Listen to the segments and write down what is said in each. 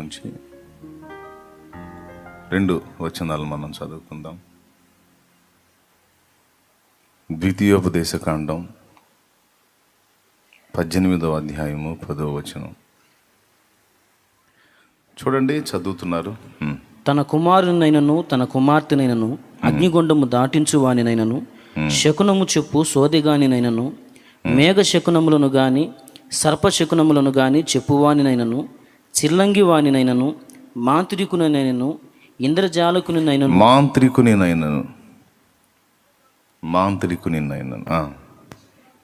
నుంచి రెండు వచనాలు మనం చదువుకుందాం. ద్వితీయోపదేశ కాండం పద్దెనిమిదవ అధ్యాయము పదవ వచనం. చూడండి చదువుతున్నారు. తన కుమారునైనను తన కుమార్తెనైనను అగ్నిగుండము దాటించు వానినైనను శకునము చెప్పు సోదిగానినైనను మేఘ శకునములను గాని సర్ప శకునములను గాని చెప్పువానినైనను చిల్లంగి వానినైనను మాంత్రికునైనను ఇంద్రజాలకునినైనను. మాంత్రికునినైనను. మాంత్రికునినైనను.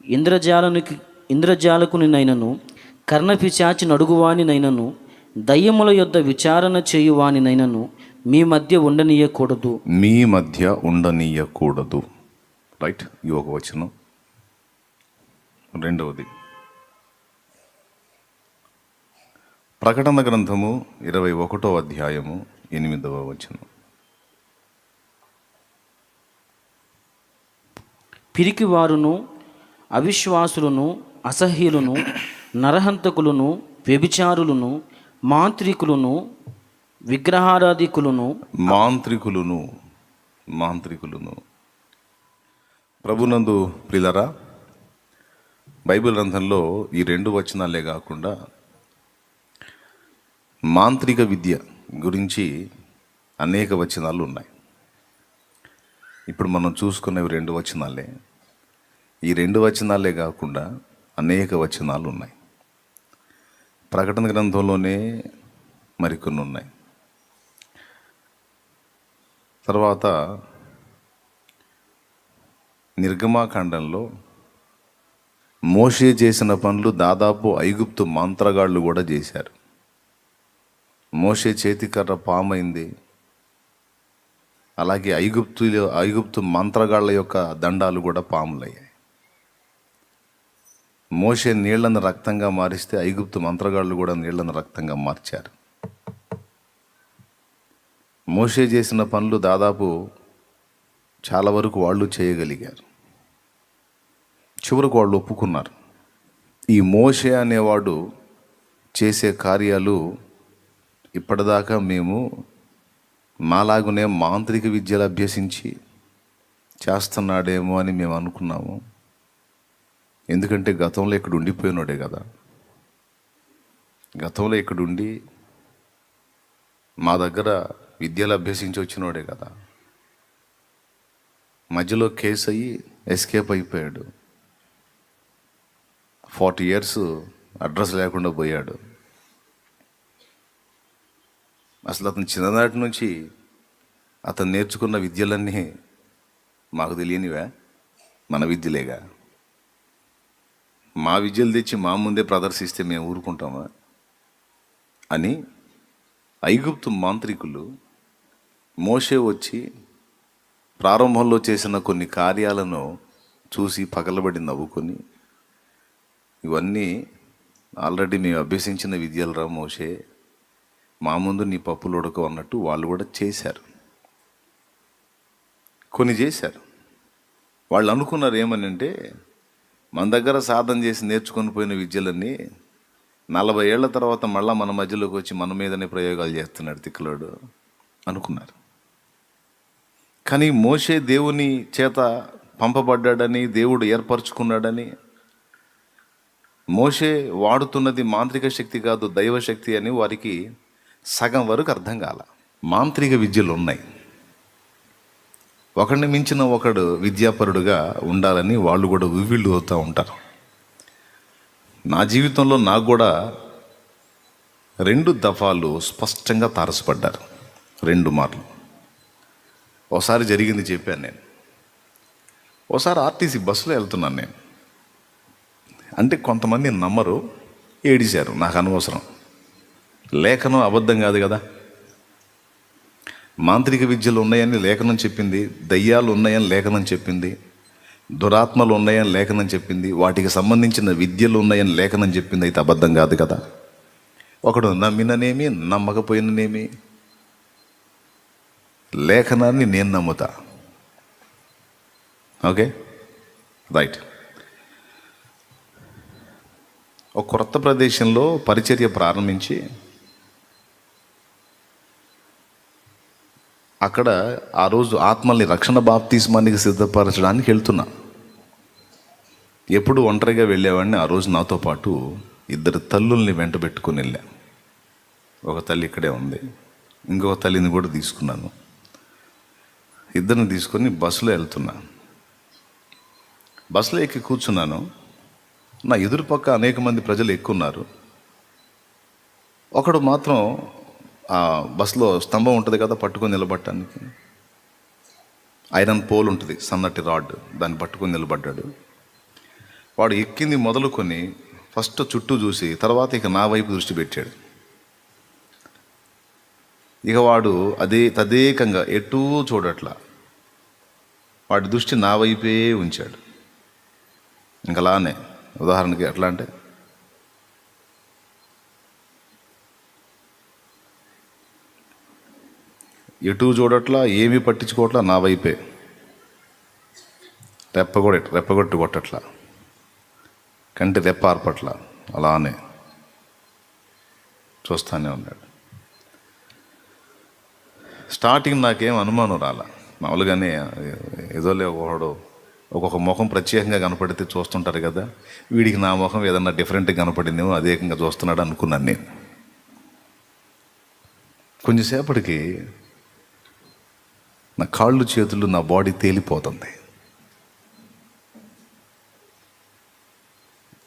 ఇంద్రజాలనికి ఇంద్రజాలకునినైనను కర్ణపిచాచి నడుగువానినైనను దయ్యముల యొద్ద విచారణ చేయువానినైనను మీ మధ్య ఉండనీయకూడదు. మీ మధ్య ఉండనీయకూడదు. రైట్? ఈ ఒక వచనం. రెండవది. ప్రకటన గ్రంథము ఇరవై ఒకటో అధ్యాయము ఎనిమిదవ వచనం. పిరికివారును అవిశ్వాసులను అసహ్యులను నరహంతకులను వ్యభిచారులను మాంత్రికులను విగ్రహారాధికులను. మాంత్రికులును మాంత్రికులును. ప్రభునందు ప్రిలరా బైబిల్ గ్రంథంలో ఈ రెండు వచనాలే కాకుండా మాంత్రిక విద్య గురించి అనేక వచనాలు ఉన్నాయి. ఇప్పుడు మనం చూసుకునేవి రెండు వచనాలే. ఈ రెండు వచనాలే కాకుండా అనేక వచనాలు ఉన్నాయి. ప్రకటన గ్రంథంలోనే మరికొన్ని ఉన్నాయి. తర్వాత నిర్గమాకాండంలో మోషే చేసిన పనులు దాదాపు ఐగుప్తు మంత్రగాళ్ళు కూడా చేశారు. మోషే చేతికర్ర పామైంది. అలాగే ఐగుప్తు ఐగుప్తు మంత్రగాళ్ళ యొక్క దండాలు కూడా పాములయ్యాయి. మోషే నీళ్ళను రక్తంగా మారిస్తే ఐగుప్తు మంత్రగాళ్ళు కూడా నీళ్ళను రక్తంగా మార్చారు. మోషే చేసిన పనులు దాదాపు చాలా వరకు వాళ్ళు చేయగలిగారు. చివరకు వాళ్ళు ఒప్పుకున్నారు. ఈ మోషే అనేవాడు చేసే కార్యాలు ఇప్పటిదాకా మేము మాలాగునే మాంత్రిక విద్యలు అభ్యసించి చేస్తున్నాడేమో అని మేము అనుకున్నాము. ఎందుకంటే గతంలో ఇక్కడ ఉండిపోయినాడే కదా. గతంలో ఇక్కడ ఉండి మా దగ్గర విద్యలు అభ్యసించి వచ్చినోడే కదా. మధ్యలో కేసు అయ్యి ఎస్కేప్ అయిపోయాడు. ఫార్టీ ఇయర్స్ అడ్రస్ లేకుండా పోయాడు. అసలు అతను చిన్ననాటి నుంచి అతను నేర్చుకున్న విద్యలన్నీ మాకు తెలియనివా మన విద్యలేగా. మా విద్యలు తెచ్చి మా ముందే ప్రదర్శిస్తే మేము ఊరుకుంటామా అని ఐగుప్తు మాంత్రికులు మోషే వచ్చి ప్రారంభంలో చేసిన కొన్ని కార్యాలను చూసి పగలబడి నవ్వుకొని ఇవన్నీ ఆల్రెడీ మేము అభ్యసించిన విద్యలరా మోషే మా ముందు నీ పప్పులు ఉడకవు అన్నట్టు వాళ్ళు కూడా చేశారు. కొన్ని చేశారు. వాళ్ళు అనుకున్నారు ఏమని అంటే మన దగ్గర సాధన చేసి నేర్చుకొని పోయిన విద్యలన్నీ నలభై ఏళ్ళ తర్వాత మళ్ళా మన మధ్యలోకి వచ్చి మన మీదనే ప్రయోగాలు చేస్తున్నాడు తిక్కులోడు అనుకున్నారు. కానీ మోషే దేవుని చేత పంపబడ్డాడని దేవుడు ఏర్పరచుకున్నాడని మోషే వాడుతున్నది మాంత్రిక శక్తి కాదు దైవ శక్తి అని వారికి సగం వరకు అర్థం కాల. మాంత్రిక విద్యలు ఉన్నాయి ఒకడిని మించిన ఒకడు విద్యాపరుడుగా ఉండాలని వాళ్ళు కూడా ఉవ్విళ్ళు అవుతూ ఉంటారు. నా జీవితంలో నాకు కూడా రెండు దఫాలు స్పష్టంగా తారసపడ్డారు. రెండు మార్లు. ఒకసారి జరిగింది చెప్పాను నేను. ఒకసారి ఆర్టీసీ బస్సులో వెళ్తున్నాను నేను. అంటే కొంతమంది నమ్మరు ఏడిశారు. నాకు అనవసరం. లేఖనం అబద్ధం కాదు కదా? మాంత్రిక విద్యలు ఉన్నాయని లేఖనం చెప్పింది దయ్యాలు ఉన్నాయని లేఖనం చెప్పింది దురాత్మలు ఉన్నాయని లేఖనం చెప్పింది వాటికి సంబంధించిన విద్యలు ఉన్నాయని లేఖనం చెప్పింది అయితే అబద్ధం కాదు కదా? ఒకడు నమ్మిననేమి నమ్మకపోయిననేమి? లేఖనాన్ని నేను నమ్ముతా. ఓకే? రైట్. ఒక కొత్త ప్రదేశంలో పరిచర్య ప్రారంభించి అక్కడ ఆ రోజు ఆత్మల్ని రక్షణ బాప్తిస్మానికి సిద్ధపరచడానికి వెళ్తున్నా. ఎప్పుడు ఒంటరిగా వెళ్ళేవాడిని ఆ రోజు నాతో పాటు ఇద్దరు తల్లుల్ని వెంట పెట్టుకుని వెళ్ళా. ఒక తల్లి ఇక్కడే ఉంది. ఇంకొక తల్లిని కూడా తీసుకున్నాను. ఇద్దరిని తీసుకొని బస్సులో వెళ్తున్నా. బస్సులో ఎక్కి కూర్చున్నాను. నా ఎదురుపక్క అనేక మంది ప్రజలు ఎక్కున్నారు ఒకడు మాత్రం బస్సులో స్తంభం ఉంటుంది కదా పట్టుకొని నిలబడటానికి ఐరన్ పోల్ ఉంటుంది సన్నటి రాడ్ దాన్ని పట్టుకొని నిలబడ్డాడు. వాడు ఎక్కింది మొదలుకొని ఫస్ట్ చుట్టూ చూసి తర్వాత ఇక నా వైపు దృష్టి పెట్టాడు. ఇక వాడు అదే తదేకంగా ఎటూ చూడట్లా. వాడి దృష్టి నా వైపే ఉంచాడు. ఇంకలానే ఉదాహరణకి ఎట్లా అంటే ఎటు చూడట్లా ఏమీ పట్టించుకోవట్లా నా వైపే. రెప్ప కూడా రెప్పగొట్టు కొట్టట్లా. కంటి రెప్ప ఆర్పట్ల. అలానే. చూస్తానే ఉన్నాడు. స్టార్టింగ్ నాకేం అనుమానం రాలా. మామూలుగానే ఏదోలే ఒకడు ఒక్కొక్క ముఖం ప్రత్యేకంగా కనపడితే చూస్తుంటారు కదా. వీడికి నా ముఖం ఏదన్నా డిఫరెంట్గా కనపడిందేమో అదేకంగా చూస్తున్నాడు అనుకున్నాను నేను. కొంచెంసేపటికి నా కాళ్ళు చేతులు నా బాడీ తేలిపోతుంది.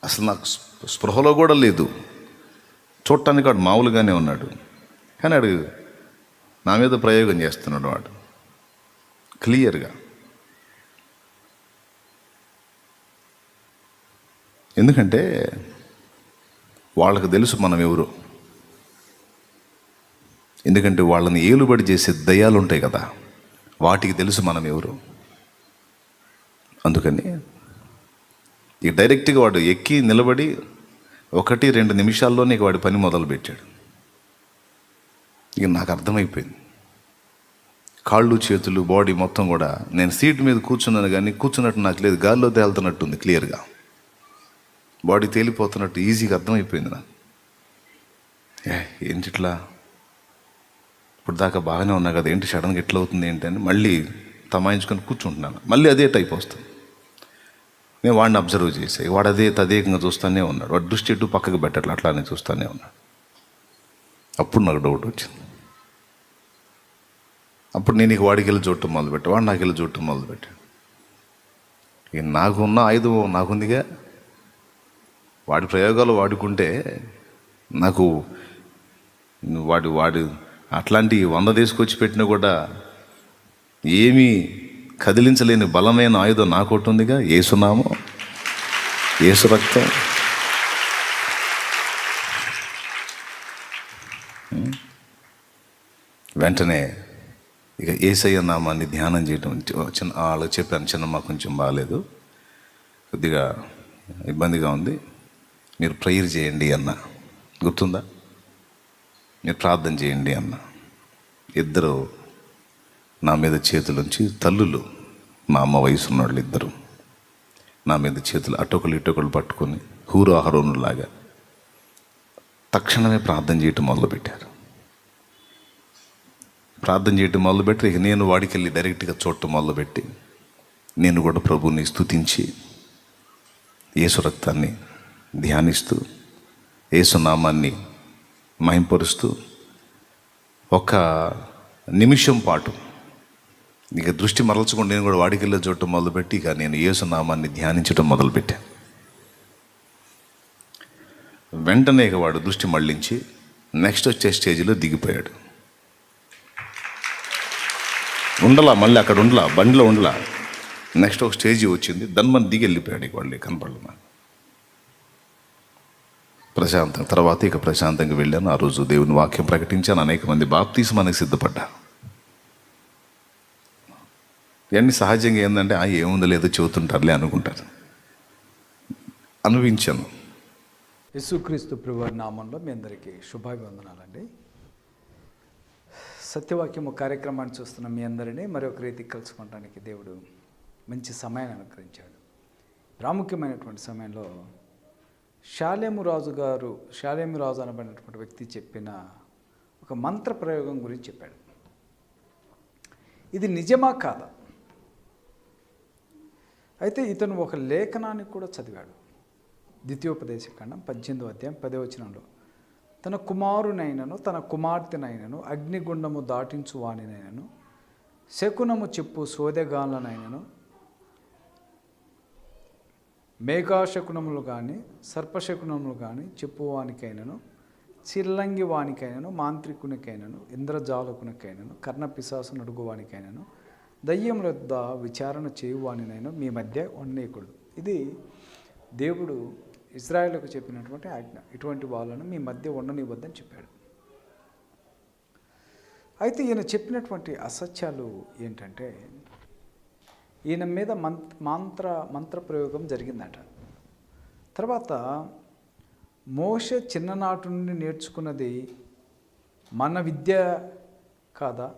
అసలు నాకు స్పృహలో కూడా లేదు. చూడటానికి వాడు మామూలుగానే ఉన్నాడు. కానీ వాడు నా మీద ప్రయోగం చేస్తున్నాడు వాడు. క్లియర్గా. ఎందుకంటే వాళ్ళకి తెలుసు మనం ఎవరు. ఎందుకంటే వాళ్ళని ఏలుబడి చేసే దయ్యాలు ఉంటాయి కదా. వాటికి తెలుసు మనం ఎవరు. అందుకని ఇక డైరెక్ట్గా వాడు ఎక్కి నిలబడి ఒకటి రెండు నిమిషాల్లోనే ఇక వాడి పని మొదలుపెట్టాడు. ఇక నాకు అర్థమైపోయింది. కాళ్ళు చేతులు బాడీ మొత్తం కూడా నేను సీట్ మీద కూర్చున్నాను కానీ కూర్చున్నట్టు నాకు లేదు. గాల్లో తేలుతున్నట్టుంది క్లియర్గా బాడీ తేలిపోతున్నట్టు ఈజీగా అర్థమైపోయింది నాకు. ఏ ఇప్పుడు దాకా బాగానే ఉన్నా కదా ఏంటి సడన్గా ఎట్లా అవుతుంది ఏంటి అని మళ్ళీ తమాయించుకొని కూర్చుంటున్నాను. మళ్ళీ అదే టైప్ వస్తుంది. నేను వాడిని అబ్జర్వ్ చేసే వాడు అదే తదేకంగా చూస్తానే ఉన్నాడు. వాడు దృష్టి ఎటు పక్కకు పెట్టట్లా అట్లానే చూస్తూనే ఉన్నాడు. అప్పుడు నాకు డౌట్ వచ్చింది. అప్పుడు నేను ఇక వాడికి వెళ్ళి చూడటం మొదలుపెట్టా వాడు నాకు వెళ్ళి చూడటం మొదలుపెట్టాడు. ఇక నాకున్న ఆయుధం నాకుందిగా. వాడి ప్రయోగాలు వాడుకుంటే నాకు వాడు వాడు అట్లాంటి వంద తీసుకొచ్చి పెట్టినా కూడా ఏమీ కదిలించలేని బలమైన ఆయుధం నాకొట్టుందిగా ఉందిగా ఏసునామో ఏసు రక్తం. వెంటనే ఇక ఏసయ్య నామాన్ని ధ్యానం చేయటం చిన్న వాళ్ళకి చెప్పాను చిన్నమ్మ కొంచెం బాగాలేదు కొద్దిగా ఇబ్బందిగా ఉంది. మీరు ప్రేయర్ చేయండి అన్న. గుర్తుందా? మీరు ప్రార్థన చేయండి అన్న. ఇద్దరు నా మీద చేతులుంచి తల్లులు మా అమ్మ వయసు ఉన్నవాళ్ళు ఇద్దరు నా మీద చేతులు అటొకలు ఇటొకలు పట్టుకొని హూరాహరోనులాగా తక్షణమే ప్రార్థన చేయటం మొదలుపెట్టారు. ప్రార్థన చేయటం మొదలుపెట్టి ఇక నేను వాడికి వెళ్ళి డైరెక్ట్గా చూడటం మొదలుపెట్టి నేను కూడా ప్రభువుని స్తుతించి యేసు రక్తాన్ని ధ్యానిస్తూ యేసు నామాన్ని మహింపరుస్తూ ఒక నిమిషం పాటు ఇక దృష్టి మరల్చకుండా నేను కూడా వాడికెళ్ళి చూడటం మొదలుపెట్టి ఇక నేను యేసునామాన్ని ధ్యానించడం మొదలుపెట్టాను వెంటనే ఇక వాడు దృష్టి మళ్ళించి నెక్స్ట్ వచ్చే స్టేజ్లో దిగిపోయాడు. ఉండలా మళ్ళీ అక్కడ ఉండలా బండిలో ఉండలా. నెక్స్ట్ ఒక స్టేజ్ వచ్చింది. దాన్ని మనం దిగి వెళ్ళిపోయాడు ఇక వాళ్ళు కనపడలు నాకు ప్రశాంతం. తర్వాత ఇక ప్రశాంతంగా వెళ్ళాను. ఆ రోజు దేవుని వాక్యం ప్రకటించాను. అనేక మంది బాప్తీసం మనకి సిద్ధపడ్డారు. ఇవన్నీ సహజంగా ఏంటంటే ఆ ఏముంది లేదో చెబుతుంటారులే అనుకుంటారు. అనుభవించాను. యేసుక్రీస్తు ప్రభువారి నామంలో మీ అందరికీ శుభాభివందనాలండి. సత్యవాక్యము కార్యక్రమాన్ని చూస్తున్న మీ అందరినీ మరొక రీతి కలుసుకోవడానికి దేవుడు మంచి సమయాన్ని అనుగ్రహించాడు. ప్రాముఖ్యమైనటువంటి సమయంలో శాలేమురాజు గారు శాలేము రాజు అనబడినటువంటి వ్యక్తి చెప్పిన ఒక మంత్ర ప్రయోగం గురించి చెప్పాడు. ఇది నిజమా కాదా? అయితే ఇతను ఒక లేఖనాన్ని కూడా చదివాడు. ద్వితీయోపదేశ ఖండం పద్దెనిమిదో అధ్యాయం పదే వచనంలో తన కుమారునైనను తన కుమార్తెనైనను అగ్నిగుండము దాటించు వానినైనను శకునము చెప్పు సోదెగాళ్ళనైనను మేఘాశకునములు కానీ సర్పశకునములు కానీ చెప్పువానికైనను చిల్లంగి వానికైనను మాంత్రికునికైనను ఇంద్రజాలకునికైనను కర్ణ పిశాసు నడుగువానికైనను దయ్యముల యొద్ద విచారణ చేయువానినైనా మీ మధ్య ఉండేయకూడదు ఇది దేవుడు ఇజ్రాయెల్కు చెప్పినటువంటి ఆజ్ఞ. ఇటువంటి వాళ్ళను మీ మధ్య ఉండనివ్వద్దని చెప్పాడు. అయితే ఈయన చెప్పినటువంటి అసత్యాలు ఏంటంటే ఈయన మీద మంత్ మంత్ర మంత్ర ప్రయోగం జరిగిందట. తర్వాత మోష చిన్ననాటి నుండి నేర్చుకున్నది మన విద్య కాదా?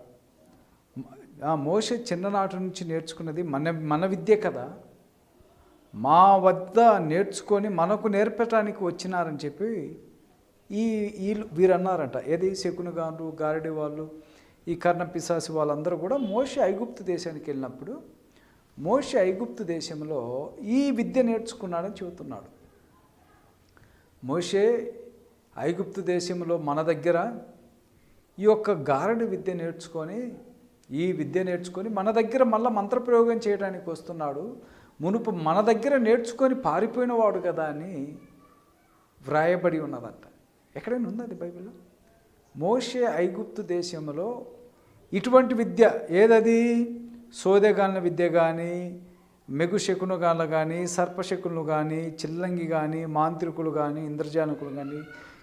ఆ మోష చిన్ననాటి నుంచి నేర్చుకున్నది మన మన విద్య కదా? మా వద్ద నేర్చుకొని మనకు నేర్పటానికి వచ్చినారని చెప్పి ఈ వీళ్ళు వీరు అన్నారంట ఏది? శకును గారు గారడి వాళ్ళు ఈ కర్ణ పిశాసి వాళ్ళందరూ కూడా మోష ఐగుప్తు దేశానికి వెళ్ళినప్పుడు మోష ఐగుప్తు దేశంలో ఈ విద్య నేర్చుకున్నాడని చెబుతున్నాడు. మోషే ఐగుప్తు దేశంలో మన దగ్గర ఈ యొక్క గారడి విద్య నేర్చుకొని ఈ విద్య నేర్చుకొని మన దగ్గర మళ్ళీ మంత్రప్రయోగం చేయడానికి వస్తున్నాడు. మునుపు మన దగ్గర నేర్చుకొని పారిపోయినవాడు కదా అని వ్రాయబడి ఉన్నదంట. ఎక్కడైనా ఉంది అది బైబిల్లో? మోషే ఐగుప్తు దేశంలో ఇటువంటి విద్య ఏదది? సోదెగాళ్ళ విద్య కానీ మెగు శకునుగాళ్ళ కానీ సర్పశకులు కానీ చిల్లంగి కానీ మాంత్రికులు కానీ ఇంద్రజానకులు కానీ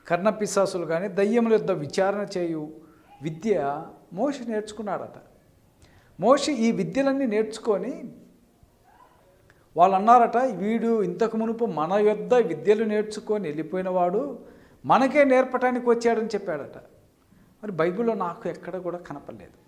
కర్ణపిశాసులు కానీ దయ్యముల యొక్క విచారణ చేయు విద్య మోష నేర్చుకున్నాడట. మోష ఈ విద్యలన్నీ నేర్చుకొని వాళ్ళు అన్నారట వీడు ఇంతకు మునుపు మన యొద్ద విద్యలు నేర్చుకొని వెళ్ళిపోయినవాడు మనకే నేర్పటానికి వచ్చాడని చెప్పాడట. మరి బైబిల్లో నాకు ఎక్కడ కూడా కనపడలేదు.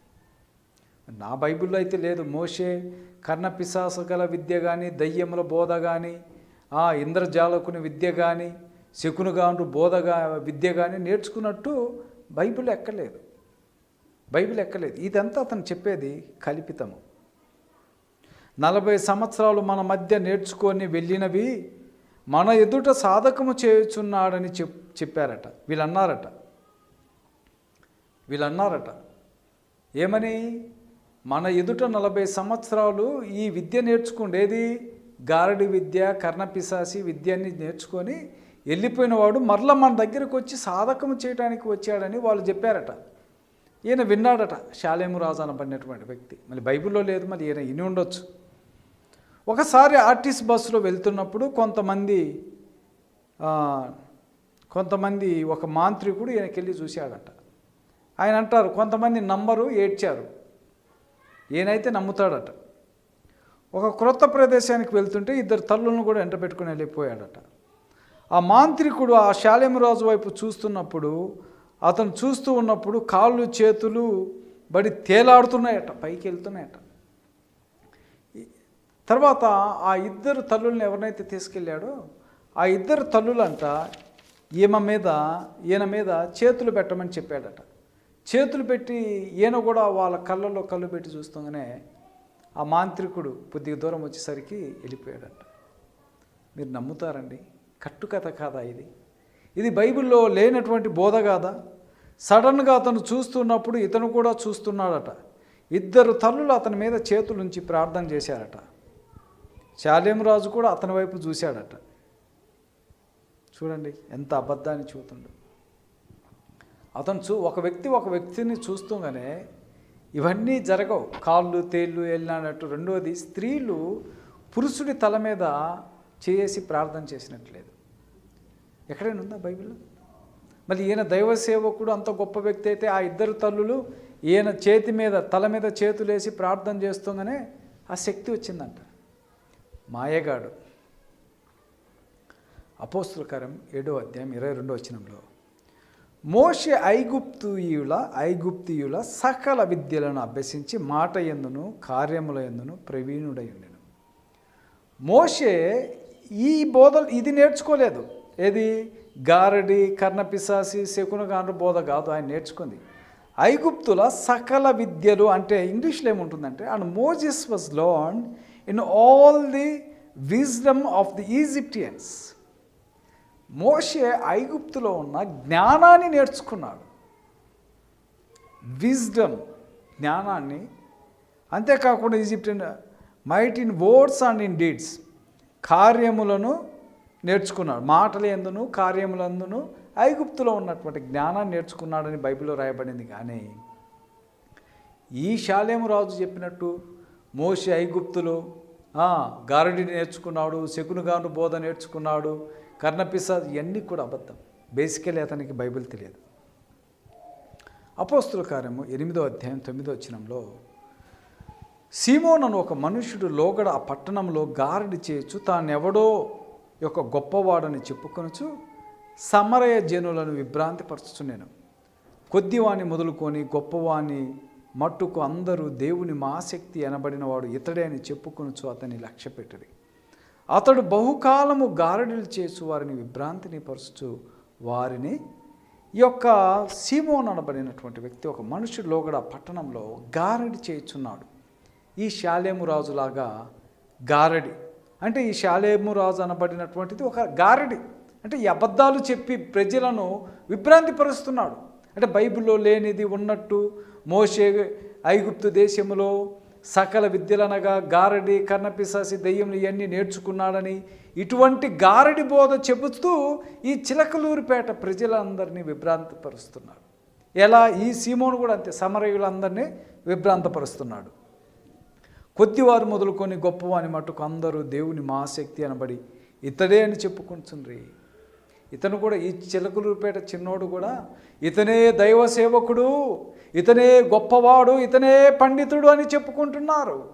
నా బైబిల్లో అయితే లేదు. మోషే కర్ణ పిశాస గల విద్య కానీ దయ్యముల బోధ కానీ ఆ ఇంద్రజాలకుని విద్య కానీ శకునుగాను బోధగా విద్య కానీ నేర్చుకున్నట్టు బైబిల్ ఎక్కలేదు. బైబిల్ ఎక్కలేదు. ఇదంతా అతను చెప్పేది కల్పితము. నలభై సంవత్సరాలు మన మధ్య నేర్చుకొని వెళ్ళినవి మన ఎదుట సాధకము చేయుచున్నాడని చెప్ చెప్పారట. వీళ్ళన్నారట. వీళ్ళన్నారట. ఏమని? మన ఎదుట నలభై సంవత్సరాలు ఈ విద్య నేర్చుకుండేది గారడి విద్య కర్ణపిశాసి విద్యని నేర్చుకొని వెళ్ళిపోయినవాడు మరలా మరల మన దగ్గరకు వచ్చి సాధకం చేయడానికి వచ్చాడని వాళ్ళు చెప్పారట. ఈయన విన్నాడట. శాలేము రాజు అనబడినటువంటి వ్యక్తి. మళ్ళీ బైబిల్లో లేదు మరి ఈయన ఇని ఉండొచ్చు. ఒకసారి ఆర్టీసీ బస్సులో వెళ్తున్నప్పుడు కొంతమంది కొంతమంది ఒక మాంత్రికుడు ఈయనకెళ్ళి చూశాడట. ఆయన అంటారు కొంతమంది నంబరు ఏడ్చారు. ఈయనైతే నమ్ముతాడట. ఒక క్రొత్త ప్రదేశానికి వెళ్తుంటే ఇద్దరు తల్లులను కూడా ఎంట పెట్టుకుని వెళ్ళిపోయాడట. ఆ మాంత్రికుడు ఆ శాలేమరాజు వైపు చూస్తున్నప్పుడు అతను చూస్తూ ఉన్నప్పుడు కాళ్ళు చేతులు బడి తేలాడుతున్నాయట పైకి వెళ్తున్నాయట. తర్వాత ఆ ఇద్దరు తల్లుల్ని ఎవరినైతే తీసుకెళ్ళాడో ఆ ఇద్దరు తల్లులంట ఈమె మీద ఈయన మీద చేతులు పెట్టమని చెప్పాడట. చేతులు పెట్టి ఈయన కూడా వాళ్ళ కళ్ళల్లో కళ్ళు పెట్టి చూస్తుండగానే ఆ మాంత్రికుడు కొద్దిగా దూరం వచ్చేసరికి వెళ్ళిపోయాడట. మీరు నమ్ముతారండి? కట్టుకథ కాదా ఇది. ఇది బైబిల్లో లేనటువంటి బోధ కాదా సడన్గా అతను చూస్తున్నప్పుడు ఇతను కూడా చూస్తున్నాడట. ఇద్దరు తల్లులు అతని మీద చేతులుంచి ప్రార్థన చేశారట. శాలేమరాజు కూడా అతని వైపు చూశాడట. చూడండి ఎంత అబద్ధాన్ని చూతుండు అతను చూ ఒక వ్యక్తి ఒక వ్యక్తిని చూస్తుండగానే ఇవన్నీ జరగవు. కాళ్ళు తేళ్ళు వెళ్ళినట్టు రెండోది స్త్రీలు పురుషుడి తల మీద చేసి ప్రార్థన చేసినట్లేదు. ఎక్కడైనా ఉందా బైబిల్లో? మళ్ళీ ఈయన దైవ సేవకుడు అంత గొప్ప వ్యక్తి అయితే ఆ ఇద్దరు తల్లులు ఈయన చేతి మీద తల మీద చేతులేసి ప్రార్థన చేస్తుండగానే ఆ శక్తి వచ్చిందంట. మాయగాడు. అపోస్తుల కరం ఏడో అధ్యాయం ఇరవై రెండో వచ్చినంలో మోషే ఐగుప్తియుల ఐగుప్తియుల సకల విద్యలను అభ్యసించి మాట ఎందును కార్యముల ఎందును ప్రవీణుడై ఉండెను. మోషే ఈ బోధలు ఇది నేర్చుకోలేదు. ఏది? గారడి కర్ణపిశాసి శకునగాండ్ర బోధ కాదు ఆయన నేర్చుకుంది. ఐగుప్తుల సకల విద్యలు అంటే ఇంగ్లీష్లో ఏముంటుందంటే and Moses was learned in all the wisdom of the Egyptians మోషే ఐగుప్తులో ఉన్న జ్ఞానాన్ని నేర్చుకున్నాడు. విజ్డమ్ జ్ఞానాన్ని. అంతేకాకుండా Egypt might in words and in deeds కార్యములను నేర్చుకున్నాడు. మాటలు ఎందును కార్యములందును ఐగుప్తులో ఉన్నటువంటి జ్ఞానాన్ని నేర్చుకున్నాడని బైబిల్లో రాయబడింది. కానీ ఈ శాలేము రాజు చెప్పినట్టు మోషి ఐగుప్తులు గారడి నేర్చుకున్నాడు శకునుగాను బోధ నేర్చుకున్నాడు కర్ణపిస ఇవన్నీ కూడా అబద్ధం. బేసికలీ అతనికి బైబిల్ తెలియదు. అపోస్తుల కార్యము ఎనిమిదో అధ్యాయం తొమ్మిదో వచ్చినంలో సీమోన్ అను ఒక మనుషుడు లోగడ ఆ పట్టణంలో గారడి చేయొచ్చు తానెవడో యొక్క గొప్పవాడని చెప్పుకొనొచ్చు సమరయ జనులను విభ్రాంతి నేను కొద్దివాని మొదలుకొని గొప్పవాని మట్టుకు అందరూ దేవుని మాశక్తి అనబడినవాడు ఇతడే అని చెప్పుకొనొచ్చు అతన్ని లక్ష్యపెట్టిరి అతడు బహుకాలము గారడీలు చేసు వారిని విభ్రాంతిని పరుస్తూ వారిని ఈ యొక్క సీమోన్ అనబడినటువంటి వ్యక్తి ఒక మనుషుడు లోగడ పట్టణంలో గారడి చేయుచున్నాడు. ఈ శాలేము రాజులాగా గారడి. అంటే ఈ శాలేము రాజు అనబడినటువంటిది ఒక గారడి. అంటే ఈ అబద్ధాలు చెప్పి ప్రజలను విభ్రాంతిపరుస్తున్నాడు. అంటే బైబిల్లో లేనిది ఉన్నట్టు మోషే ఐగుప్తు దేశములో సకల విద్యలనగా గారడి కర్ణపిశాసి దెయ్యములు ఇవన్నీ నేర్చుకున్నాడని ఇటువంటి గారడి బోధ చెబుతూ ఈ చిలకలూరిపేట ప్రజలందరినీ విభ్రాంతపరుస్తున్నాడు. ఎలా? ఈ సీమోను కూడా అంతే సమరయులందరినీ విభ్రాంతపరుస్తున్నాడు. కొద్దివారు మొదలుకొని గొప్పవాని మటుకు అందరూ దేవుని మాశక్తి అనబడి ఇతడే అని చెప్పుకుంటుండ్రి ఇతను కూడా ఈ చిలకలూరుపేట చిన్నోడు కూడా ఇతనే దైవ సేవకుడు ఇతనే గొప్పవాడు ఇతనే పండితుడు అని చెప్పుకుంటున్నారు.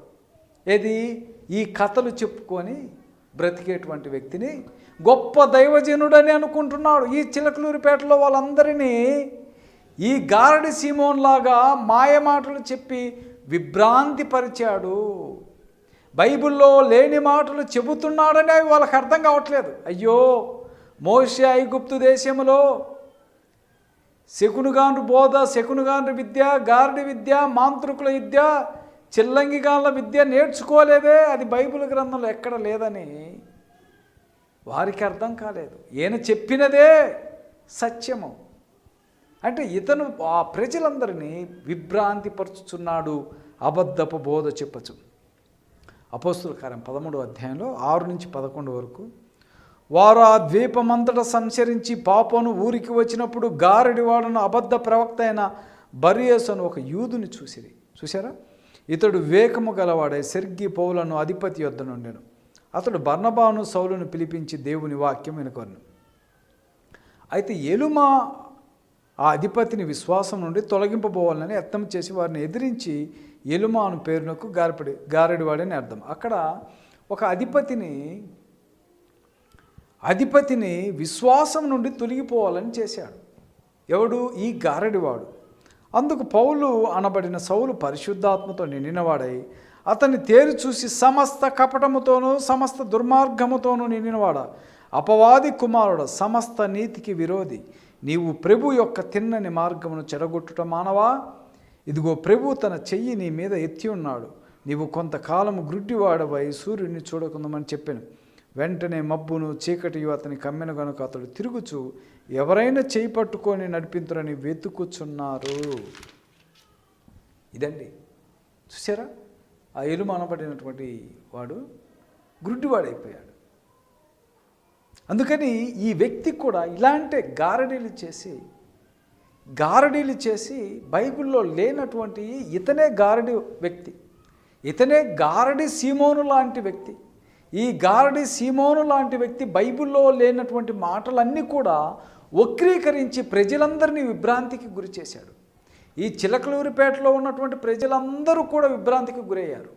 ఏది? ఈ కథలు చెప్పుకొని బ్రతికేటువంటి వ్యక్తిని గొప్ప దైవజనుడని అనుకుంటున్నాడు. ఈ చిలకలూరిపేటలో వాళ్ళందరినీ ఈ గారడి సీమోన్లాగా మాయమాటలు చెప్పి విభ్రాంతి పరిచాడు బైబిల్లో లేని మాటలు చెబుతున్నాడని అవి వాళ్ళకి అర్థం కావట్లేదు. అయ్యో! మోషే ఐగుప్తు దేశంలో శకునుగాండ్రు బోధ శకునుగాండ్రు విద్య గారుడి విద్య మాంత్రికుల విద్య చిల్లంగిగాళ్ళ విద్య నేర్చుకోలేదే అది బైబిల్ గ్రంథంలో ఎక్కడ లేదని వారికి అర్థం కాలేదు. ఈయన చెప్పినదే సత్యము. అంటే ఇతను ఆ ప్రజలందరినీ విభ్రాంతిపరుచుచున్నాడు అబద్ధపు బోధ చెప్పచ్చు. అపోస్తుల కార్యం పదమూడో అధ్యాయంలో ఆరు నుంచి పదకొండు వరకు వారు ఆ ద్వీపమంతట సంచరించి పాపను ఊరికి వచ్చినప్పుడు గారడివాడను అబద్ధ ప్రవక్త అయిన బరియేసు అని ఒక యూదుని చూసిరి. చూసారా ఇతడు వివేకము గలవాడే సెర్గి పౌలను అధిపతి యొద్ద నుండెను. అతడు బర్ణబాను సౌలును పిలిపించి దేవుని వాక్యం వినుకొను. అయితే ఎలుమా ఆ అధిపతిని విశ్వాసం నుండి తొలగింపబోవాలని యత్నం చేసి వారిని ఎదిరించి ఎలుమాను పేరునకు గారపడి గారడివాడని అర్థం. అక్కడ ఒక అధిపతిని అధిపతిని విశ్వాసం నుండి తొలగిపోవాలని చేశాడు. ఎవడు? ఈ గారడివాడు. అందుకు పౌలు అనబడిన సౌలు పరిశుద్ధాత్మతో నిండినవాడై అతన్ని తేరు చూసి సమస్త కపటముతోనూ సమస్త దుర్మార్గముతోనూ నిండినవాడ. అపవాది కుమారుడు సమస్త నీతికి విరోధి. నీవు ప్రభు యొక్క తిన్నని మార్గమును చెడగొట్టుట మానవా? ఇదిగో ప్రభు తన చెయ్యి నీ మీద ఎత్తి ఉన్నాడు. నీవు కొంతకాలము గ్రుడ్డివాడవై సూర్యుడిని చూడకుందామని చెప్పాను. వెంటనే మబ్బును చీకటియు అతని కమ్మెను గనుక అతడు తిరుగుచు ఎవరైనా చేయి పట్టుకొని నడిపింతురని వెతుకుచున్నారు. ఇదండి. చూసారా ఆ ఎలుమ అనబడినటువంటి వాడు గుడ్డివాడైపోయాడు. అందుకని ఈ వ్యక్తి కూడా ఇలాంటి గారడీలు చేసి గారడీలు చేసి బైబిల్లో లేనటువంటి ఇతనే గారడి వ్యక్తి. ఇతనే గారడి సీమోను లాంటి వ్యక్తి. ఈ గారడి సీమోను లాంటి వ్యక్తి బైబిల్లో లేనటువంటి మాటలన్నీ కూడా వక్రీకరించి ప్రజలందరినీ విభ్రాంతికి గురి చేశాడు. ఈ చిలకలూరిపేటలో ఉన్నటువంటి ప్రజలందరూ కూడా విభ్రాంతికి గురయ్యారు.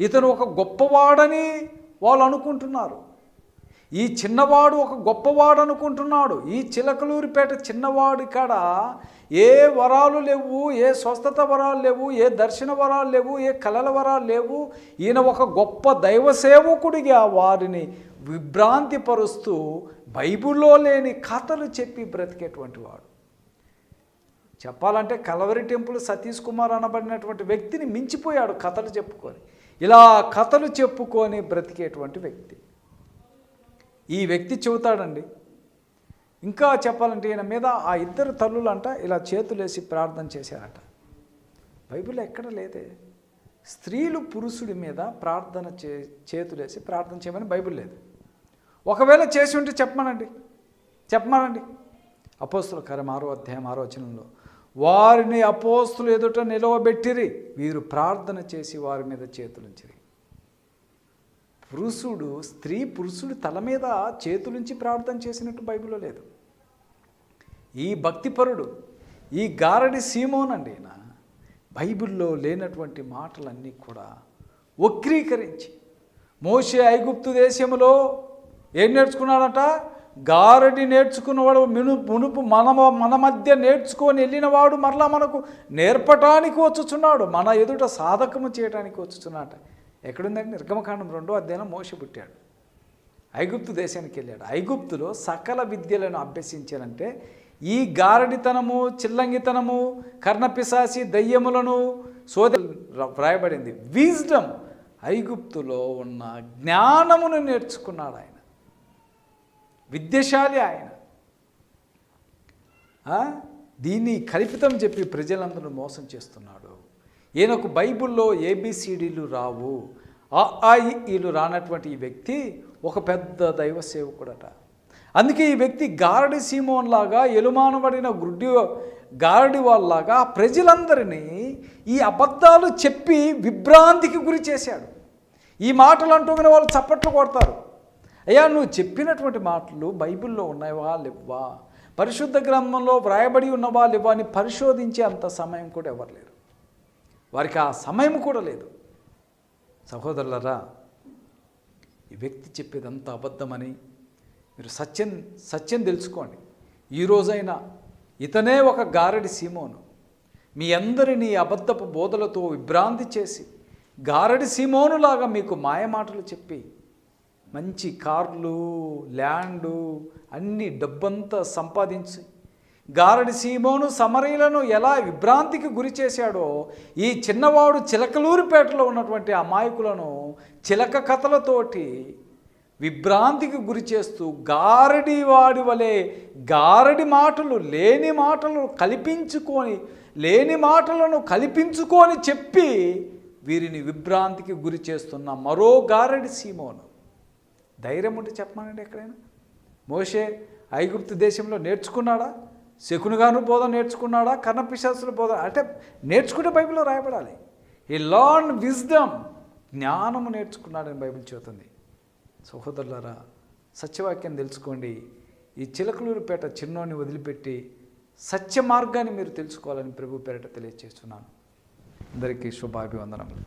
ఇతను ఒక గొప్పవాడని వాళ్ళు అనుకుంటున్నారు. ఈ చిన్నవాడు ఒక గొప్పవాడు అనుకుంటున్నాడు. ఈ చిలకలూరిపేట చిన్నవాడి కాడ ఏ వరాలు లేవు ఏ స్వస్థత వరాలు లేవు ఏ దర్శన వరాలు లేవు ఏ కళల వరాలు లేవు. ఈయన ఒక గొప్ప దైవ సేవకుడిగా వారిని విభ్రాంతిపరుస్తూ బైబిల్లో లేని కథలు చెప్పి బ్రతికేటువంటి వాడు. చెప్పాలంటే కలవరి టెంపుల్ సతీష్ కుమార్ అనబడినటువంటి వ్యక్తిని మించిపోయాడు కథలు చెప్పుకొని. ఇలా కథలు చెప్పుకొని బ్రతికేటువంటి వ్యక్తి. ఈ వ్యక్తి చెబుతాడండి. ఇంకా చెప్పాలంటే ఈయన మీద ఆ ఇద్దరు తల్లులు అంట ఇలా చేతులేసి ప్రార్థన చేశారట. బైబిల్ ఎక్కడ లేదే. స్త్రీలు పురుషుడి మీద ప్రార్థన చే చేతులేసి ప్రార్థన చేయమని బైబిల్ లేదు. ఒకవేళ చేసి ఉంటే చెప్పమనండి. చెప్పమనండి. అపోస్తుల కరం ఆరో అధ్యాయం ఆరో వచనంలో వారిని అపోస్తులు ఎదుట నిలవబెట్టిరి వీరు ప్రార్థన చేసి వారి మీద చేతులుంచిరి. పురుషుడు స్త్రీ పురుషుడి తల మీద చేతులుంచి ప్రార్థన చేసినట్టు బైబిల్లో లేదు. ఈ భక్తిపరుడు ఈ గారడి సీమోనండి ఈయన బైబిల్లో లేనటువంటి మాటలన్నీ కూడా వక్రీకరించి మోసే ఐగుప్తు దేశంలో ఏం నేర్చుకున్నాడట? గారడి నేర్చుకున్నవాడు మిను మునుపు మన మన మధ్య నేర్చుకొని వెళ్ళినవాడు మరలా మనకు నేర్పటానికి వచ్చుచున్నాడు మన ఎదుట సాధకము చేయటానికి వచ్చుచున్నాట ఎక్కడుందండి నిర్గమకాండం రెండో అధ్యాయంలో మోస పుట్టాడు. ఐగుప్తు దేశానికి వెళ్ళాడు. ఐగుప్తులో సకల విద్యలను అభ్యసించాలంటే ఈ గారడితనము చిల్లంగితనము కర్ణపిశాసి దయ్యములను సోద వ్రాయబడింది. విజ్డమ్ ఐగుప్తులో ఉన్న జ్ఞానమును నేర్చుకున్నాడు ఆయన. విద్యశాలి ఆయన. దీన్ని కల్పితం చెప్పి ప్రజలందరూ మోసం చేస్తున్నాడు. ఈయనకు బైబిల్లో ఏబిసిడీలు రావు. ఆ ఆ, ఈలు రానటువంటి ఈ వ్యక్తి ఒక పెద్ద దైవ సేవకుడట. అందుకే ఈ వ్యక్తి గారడి సీమోన్లాగా ఎలుమానబడిన గుడ్డి గారడి వాళ్ళలాగా ప్రజలందరినీ ఈ అబద్ధాలు చెప్పి విభ్రాంతికి గురి చేశాడు. ఈ మాటలు అంటూనే వాళ్ళు చప్పట్లు కొడతారు. అయ్యా నువ్వు చెప్పినటువంటి మాటలు బైబిల్లో ఉన్నాయా? లేవా పరిశుద్ధ గ్రంథంలో వ్రాయబడి ఉన్నవా లేవా అని పరిశోధించే అంత సమయం కూడా ఎవరు లేరు. వారికి ఆ సమయం కూడా లేదు. సహోదరులరా ఈ వ్యక్తి చెప్పేదంతా అబద్ధమని మీరు సత్యం సత్యం తెలుసుకోండి. ఈ రోజైనా ఇతనే ఒక గారడి సీమోను. మీ అందరినీ అబద్ధపు బోధలతో విభ్రాంతి చేసి గారడి సీమోనులాగా మీకు మాయమాటలు చెప్పి మంచి కార్లు ల్యాండు అన్ని డబ్బంతా సంపాదించి గారడి సీమోను సమరీలను ఎలా విభ్రాంతికి గురి చేశాడో ఈ చిన్నవాడు చిలకలూరిపేటలో ఉన్నటువంటి అమాయకులను చిలక కథలతోటి విభ్రాంతికి గురి చేస్తూ గారడి వాడి వలె గారడి మాటలు లేని మాటలు కల్పించుకొని లేని మాటలను కల్పించుకొని చెప్పి వీరిని విభ్రాంతికి గురి చేస్తున్న మరో గారడి సీమోను. ధైర్యం ఉంటే చెప్పమానండి ఎక్కడైనా. మోషే ఐగుప్తు దేశంలో నేర్చుకున్నాడా? శకునుగాను బోధ నేర్చుకున్నాడా? కర్ణపిశాసులు బోధ అంటే నేర్చుకుంటే బైబిల్లో రాయబడాలి. ఈ లార్న్ విజ్డమ్ జ్ఞానము నేర్చుకున్నాడని బైబిల్ చెబుతుంది. సహోదరులారా సత్యవాక్యం తెలుసుకోండి. ఈ చిలకలూరుపేట చిన్నోని వదిలిపెట్టి సత్య మార్గాన్ని మీరు తెలుసుకోవాలని ప్రభు పేరట తెలియజేస్తున్నాను అందరికీ శుభాభివందనములు.